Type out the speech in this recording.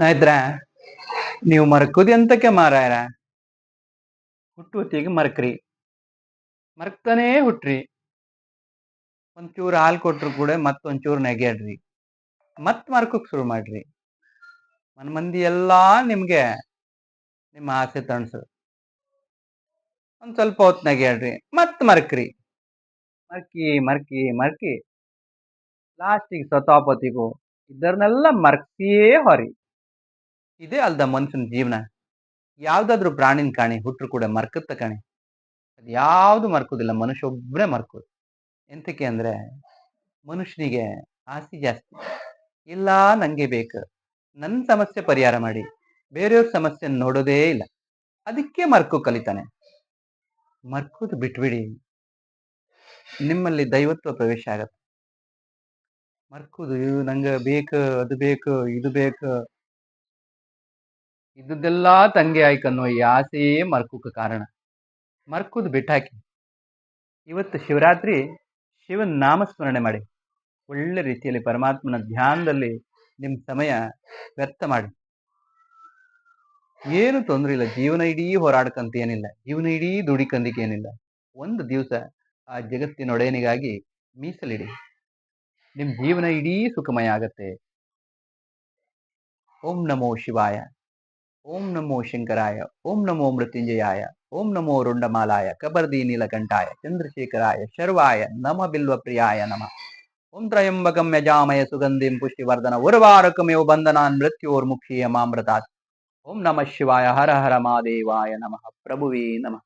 ಸ್ನೇಹಿತರೆ, ನೀವು ಮರಕುದಿ ಅಂತಕ್ಕೆ ಮಾರಾಯರ? ಹುಟ್ಟುತ್ತಿಗೆ ಮರ್ಕ್ರಿ. ಮರ್ಕ್ತಾನೇ ಹುಟ್ರಿ. ಒಂಚೂರು ಹಾಲು ಕೊಟ್ರು ಕೂಡ ಮತ್ತೊಂಚೂರು ನೆಗೆಡ್ರಿ. ಮತ್ ಮರ್ಕಕ್ ಶುರು ಮಾಡ್ರಿ. ಮನ್ ಮಂದಿ ಎಲ್ಲಾ ನಿಮ್ಗೆ ನಿಮ್ಮ ಆಸೆ ತಣಸು. ಒಂದ್ ಸ್ವಲ್ಪ ಹೊತ್ತು ನೆಗೆಡ್ರಿ ಮತ್ ಮರ್ಕ್ರಿ. Murky murky murky. ಲಾಸ್ಟಿಗೆ ಸತಾಪತಿಗೂ ಇದರನ್ನೆಲ್ಲ ಮರ್ಕಿಯೇ ಹೊರಿ. ಇದೇ ಅಲ್ದ ಮನುಷ್ಯನ ಜೀವನ. ಯಾವ್ದಾದ್ರು ಪ್ರಾಣಿನ ಕಾಣಿ ಹುಟ್ಟರು ಕೂಡ ಮರ್ಕತ್ತ ಕಾಣಿ. ಅದು ಯಾವುದು ಮರ್ಕೋದಿಲ್ಲ ಮನುಷ್ಯ ಒಬ್ಬನೇ ಮರ್ಕೋದು. ಎಂತಕ್ಕೆ ಅಂದ್ರೆ ಮನುಷ್ಯನಿಗೆ ಆಸೆ ಜಾಸ್ತಿ. ಇಲ್ಲ, ನಂಗೆ ಬೇಕು. ನನ್ನ ಸಮಸ್ಯೆ ಪರಿಹಾರ ಮಾಡಿ. ಬೇರೆಯವ್ರ ಸಮಸ್ಯೆ ನೋಡೋದೇ ಇಲ್ಲ. ಅದಕ್ಕೆ ಮರ್ಕು ಕಲಿತಾನೆ. ಮರ್ಕೋದು ಬಿಟ್ಬಿಡಿ. ನಿಮ್ಮಲ್ಲಿ ದೈವತ್ವ ಪ್ರವೇಶ ಆಗತ್ತೆ. ಮರ್ಕೋದು, ನಂಗೆ ಬೇಕು, ಅದು ಬೇಕು, ಇದು ಬೇಕು. ಇದ್ದುದೆಲ್ಲ ತಂಗೆ ಆಯ್ಕನ್ನೋ ಈ ಆಸೆಯೇ ಮರ್ಕುಕ ಕಾರಣ. ಮರ್ಕುದು ಬಿಟ್ಟಾಕಿ. ಇವತ್ತು ಶಿವರಾತ್ರಿ ಶಿವನ ನಾಮಸ್ಮರಣೆ ಮಾಡಿ. ಒಳ್ಳೆ ರೀತಿಯಲ್ಲಿ ಪರಮಾತ್ಮನ ಧ್ಯಾನದಲ್ಲಿ ನಿಮ್ಮ ಸಮಯ ವ್ಯರ್ಥ ಮಾಡಿ. ಏನು ತೊಂದರೆ ಇಲ್ಲ. ಜೀವನ ಇಡೀ ಹೋರಾಡ್ಕಂತ ಏನಿಲ್ಲ. ಜೀವನ ಇಡೀ ದುಡಿಕಂದಿಕೆ ಏನಿಲ್ಲ. ಒಂದು ದಿವಸ ಆ ಜಗತ್ತಿನೊಡೆಯನಿಗಾಗಿ ಮೀಸಲಿಡಿ. ನಿಮ್ ಜೀವನ ಇಡೀ ಸುಖಮಯ ಆಗತ್ತೆ. ಓಂ ನಮೋ ಶಿವಾಯ. ಓಂ ನಮೋ ಶಂಕರಾಯ ಓಂ ನಮೋ ಮೃತ್ಯುಂಜಯಾಯ ಓಂ ನಮೋ ರುಂಡಮಾಲಾಯ ಕಬರ್ದಿ ನೀಲಕಂಠಾಯ ಚಂದ್ರಶೇಖರಾಯ ಶರ್ವಾಯ ನಮ ಬಿಲ್ವ ಪ್ರಿಯಾಯ ನಮ ಓಂ ತ್ರಯಂಬಕಂ ಯಜಾಮಯ ಸುಗಂಧಿಂ ಪುಷ್ಟಿವರ್ಧನ ಉರ್ವಾರಕಮೇವ ಬಂಧನಾನ್ ಮೃತ್ಯೋರ್ಮುಕ್ಷೀಯ ಮಾಮೃತಾತ್ ಓಂ ನಮಃ ಶಿವಾಯ ಹರ ಹರ ಮಾದೇವಾಯ ನಮಃ ಪ್ರಭುವೇ ನಮಃ